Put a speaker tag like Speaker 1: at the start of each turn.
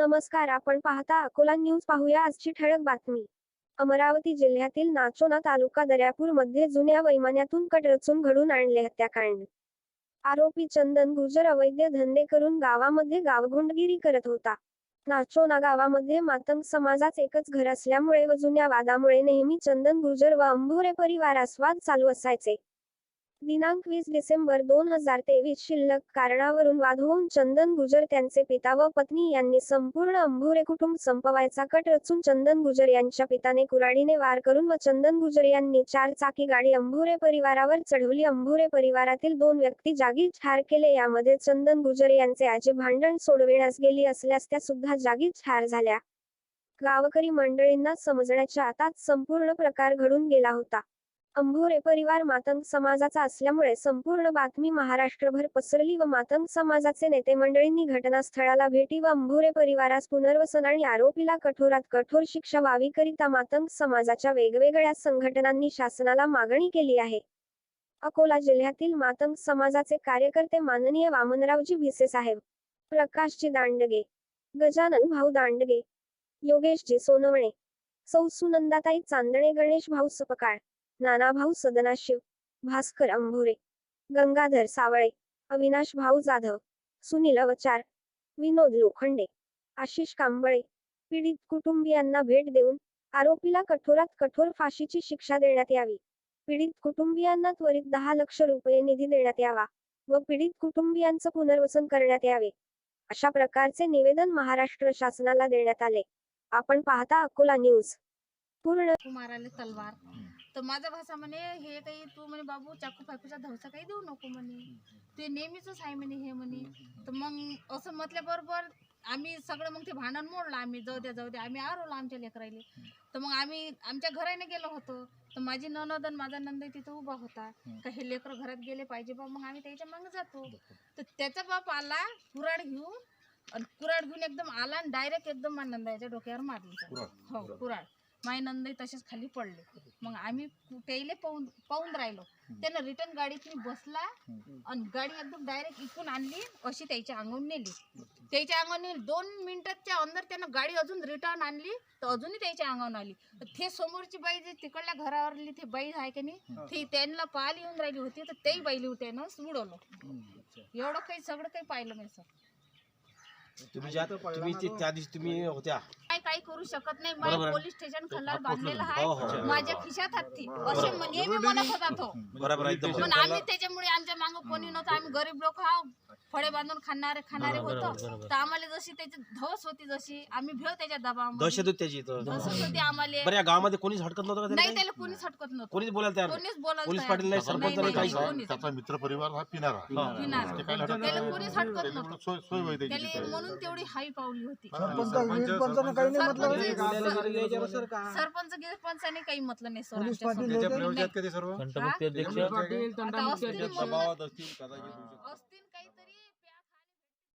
Speaker 1: नमस्कार आपण पाहता अकोला न्यूज पाहूया आजची ठळक बातमी. अमरावती जिल्ह्यातील नाचोना तालुका दर्यापूरमध्ये जुन्या वैमान्यातून कट रचून घडून आणले हत्याकांड. आरोपी चंदन गुजर अवैध धंदे करून गावामध्ये गावगुंडगिरी करत होता. नाचोना गावामध्ये मातंग समाजाच एकच घर असल्यामुळे व जुन्या वादामुळे नेहमी चंदन गुजर व अंभोरे परिवारास वाद चालू असायचे. दिनांक वीस डिसेंबर दोन हजार तेवीस शिल्लक कारणावरून वाद होऊन चंदन गुजर त्यांचे पिता व पत्नी यांनी संपूर्ण अंभुरे कुटुंब संपवायचा कट रचून चंदन गुजर यांच्या पिताने कुऱ्हाडीने वार करून व चंदन गुजर यांनी चार चाकी गाडी अंभुरे परिवारावर चढवली. अंभुरे परिवारातील दोन व्यक्ती जागी ठार केले. यामध्ये चंदन गुजर यांचे आजी भांडण सोडविण्यास गेली असल्यास त्या सुद्धा जागी ठार झाल्या. गावकरी मंडळींना समजण्याच्या आताच संपूर्ण प्रकार घडून गेला होता. अंभोरे परिवार मातंग समाजाचा असल्यामुळे संपूर्ण बातमी महाराष्ट्रभर पसरली व मातंग समाजाचे नेते मंडळींनी घटनास्थळाला भेटी व अंभोरे परिवारास पुनर्वसन आणि आरोपीला कठोरात कठोर शिक्षा व्हावीकरिता मातंग समाजाच्या वेगवेगळ्या संघटनांनी शासनाला मागणी केली आहे. अकोला जिल्ह्यातील मातंग समाजाचे कार्यकर्ते माननीय वामनरावजी भिसे साहेब प्रकाशजी दांडगे गजानन भाऊ दांडगे योगेशजी सोनवणे सौ सुनंदाताई चांदणे गणेश भाऊ सपकाळ नानाभाऊ सदनाशिव भास्कर अंभुरे गंगाधर सावळे अविनाश भाऊ जाधव सुनील अवचार विनोद लोखंडे आशिष कांबळे पीडित कुटुंबियांना भेट देऊन आरोपीला कठोरात कठोर फाशीची शिक्षा देण्यात यावी. पीडित कुटुंबियांना त्वरित दहा लक्ष रुपये निधी देण्यात यावा व पीडित कुटुंबियांचं पुनर्वसन करण्यात यावे. अशा प्रकारचे निवेदन महाराष्ट्र शासनाला देण्यात आले. आपण पाहता अकोला न्यूज. पूर्ण
Speaker 2: कुमाराने तलवार. तर माझा भाषा म्हणे हे काही तू म्हणे बाबू चाकू फाकूचा धवसा काही देऊ नको म्हणे. ते नेहमीच आहे म्हणे हे म्हणे. तर मग असं म्हटल्याबरोबर आम्ही सगळं मग ते भांडण मोडलं आम्ही. जाऊ द्या जाऊ द्या. आम्ही आरवलं आमच्या लेकराले तर मग आम्ही आमच्या घराने गेलो होतो. तर माझी ननद आणि माझा नंद तिथं उभा होता. का हे लेकरं घरात गेले पाहिजे बा मग आम्ही त्याच्यामागे जातो. तर त्याचा बाप आला कुराड घेऊन. आणि कुराड घेऊन एकदम आला आणि डायरेक्ट एकदम माझ्या नंदाच्या डोक्यावर मारली. हो कुराड माझे नंदही तसेच खाली पडले. मग आम्ही त्याला पाहून पाहून राहिलो. त्यानं रिटर्न गाडीत बसला आणि गाडी एकदम डायरेक्ट इकून आणली अशी त्याच्या अंगून नेली. त्याच्या अंगावर नेली. दोन मिनिटाच्या अंदर त्यानं गाडी अजून रिटर्न आणली. तर अजूनही त्याच्या अंगावर आली. ते समोरची बाई जी तिकडल्या घरावरली ती बाई आहे की नाही ती त्यांना पाहायला येऊन राहिली होती. तर तेही बाईली त्यानं उडवलं एवढं काही सगळं काही पाहिलं मी सर.
Speaker 3: तुम्ही ज्या तुम्ही ते- त्या दिवशी तुम्ही होत्या.
Speaker 2: काय काही करू शकत नाही.
Speaker 3: बरोबर आहे.
Speaker 2: पोलीस स्टेशन खल्लार बांधलेलं
Speaker 3: हो, हो.
Speaker 2: आहे माझ्या खिशात हत्ती. असे नेहमी म्हणत होता तो.
Speaker 3: बरोबर आहे एकदम
Speaker 2: पण आम्ही त्याच्यामुळे आमच्या मागं कोणी नव्हतं. आम्ही गरीब लोक हा फळे बांधून खाणारे खाणारे होतो तर आम्हाला जशी त्याची धवस होती जशी आम्ही भेव त्याच्या दबावामध्ये
Speaker 3: दहशत होती त्याची इथं.
Speaker 2: होती आम्हाला
Speaker 3: बरं या गावामध्ये कोणीच हटकत नव्हतं का त्याला
Speaker 2: नाही
Speaker 3: काही?
Speaker 2: त्याला कोणीच हटकत नव्हतं
Speaker 3: कोणीच बोलायला तयार.
Speaker 2: कोणीच बोलायला
Speaker 3: पोलीस पाटील नाही. सरपंच नाही, काहीच नाही.
Speaker 2: कोणीच.
Speaker 4: त्याचा मित्र परिवार हा पिणारा
Speaker 3: हा.
Speaker 4: ते
Speaker 2: त्याला. कोणीच हटकत नव्हतं
Speaker 4: सोय सोय
Speaker 2: त्याला
Speaker 4: तिथे.
Speaker 2: म्हणून तेवढी हाई पावली होती
Speaker 5: सरपंच सरपंचानं काही नाही म्हटलं
Speaker 2: सरपंच-
Speaker 5: का?
Speaker 2: सरपंच गिरपंचाने काही म्हटलं नाही सर
Speaker 5: पोलीस
Speaker 2: आमच्या
Speaker 5: पाटील
Speaker 2: समोर.
Speaker 5: होते.
Speaker 2: नाही.
Speaker 4: कधी सर्व?
Speaker 2: आता असतील म्हणून- असतील